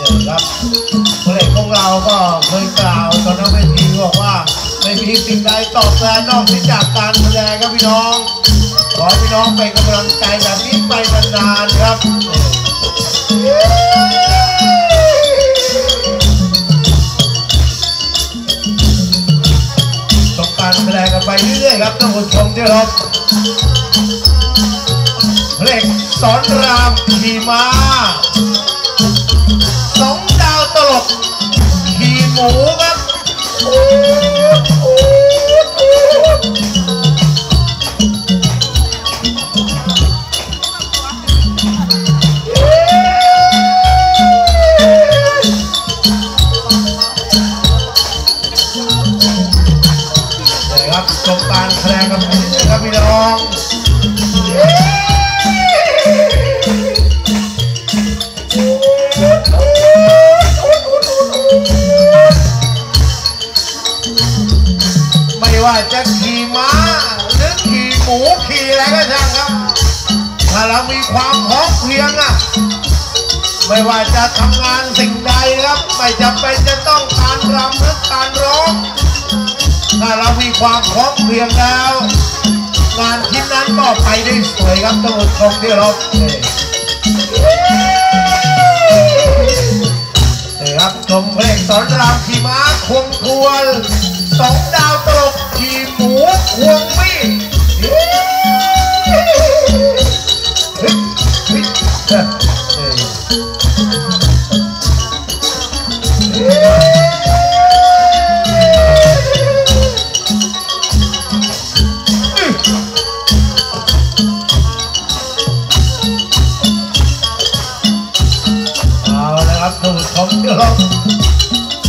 เนี่ยครับพลเอกของเราก็เคยกล่าวตอนนั้นเวทีบอกว่าไม่มีสิ่งใดตอบแทนนอกจากการแสดงครับพี่น้อง ขอพี่น้องเป็นกำลังใจแบบนี้ไปนานๆครับต้องการแสดงกันไปเรื่อยๆครับท่านผู้ชมที่เคารพเพลงสอนรามขี่ม้า สองดาวตลกขี่หมูครับอูดอูดอูดนะครับชมการแสดงกันไปเรื่อยๆครับพี่น้อง ว่าจะขี่ม้าหรือขี่หมูขี่อะไรก็ช่างครับ ถ้าเรามีความพร้อมเพรียงอะไม่ว่าจะทำงานสิ่งใดครับ ไม่จำเป็นจะต้องการรำหรือการร้อง ถ้าเรามีความพร้อมเพรียงแล้ว งานชิ้นนั้นก็ไปได้สวยครับท่านผู้ชมที่เราเนี่ยครับชมเพลงสอนรามขี่ม้า ควงทวนสองดาวตลกขี่หมูควงมีดเฮ้ยเฮ้ยเฮ้ยเฮ้ยเอาละครับท่านผู้ชมที่เราช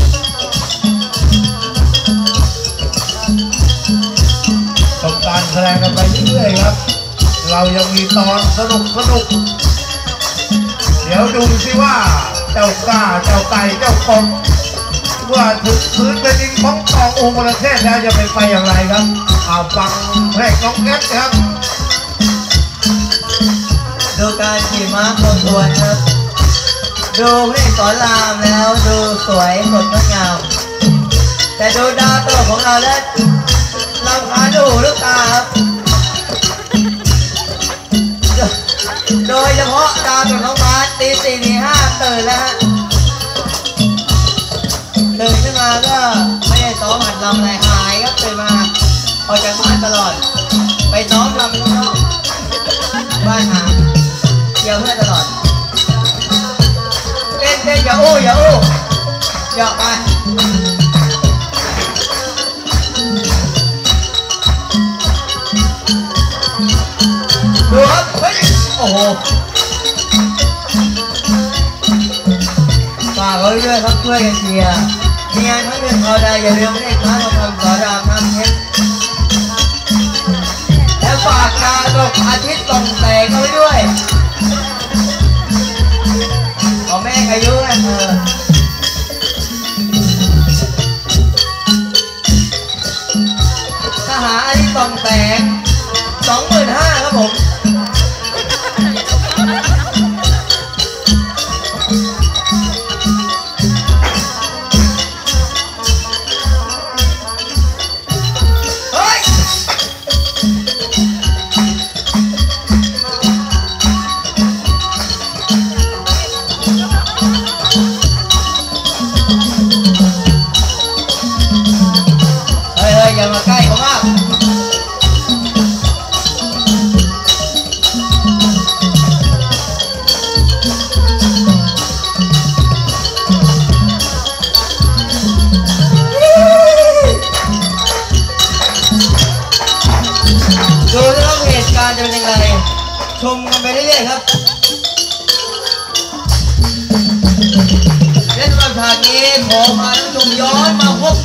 แสดงกันไปเรื่อยๆครับ เรายังมีตอนสนุกสนุก เดี๋ยวดูสิว่า เจ้ากล้าเจ้าไก่เจ้ากบเมื่อถึงพื้นเป็นดินของกององค์ประเทศแล้วจะเป็นไปอย่างไรครับเอาฟังเพลงน้องแก๊สครับดูการขี่ม้าคนทวนครับ ดูเพลงสอนรามแล้วดูสวยสดงดงามแต่ดูดาวตลกของเราแล้วาะดาวตลกของบาสตีสี่ตีห้าตื่นแล้วฮะตื่นขึ้นมาก็ไม่ได้ซ้อมหัดลำอะไรหายครับตื่นมาออกจากบ้านตลอด ไปซ้อมลำข้างนอกบ้านหาเกี่ยวเพื่อนตลอดเต้นเต้นอย่าอู้อย่าอู้อย่าไปดูครับเฮ้ยโอ้โห ด้วยครับช่วยกันเชียร์มีงานทั้งเดือนเขาได้อย่าลืมไม่ได้ค้าเราทำสอรามน้ำเพชรและฝากดาวตกอาทิตย์ตรงแตกเอาไว้ด้วยขอแม่อายุนะเออทหารอันนี้ตองแตงสองหมื่นห้าครับผม ชมกันไปเรื่อยๆครับและสำหรับฉากนี้ขอพาท่านผู้ชมย้อนมาพบ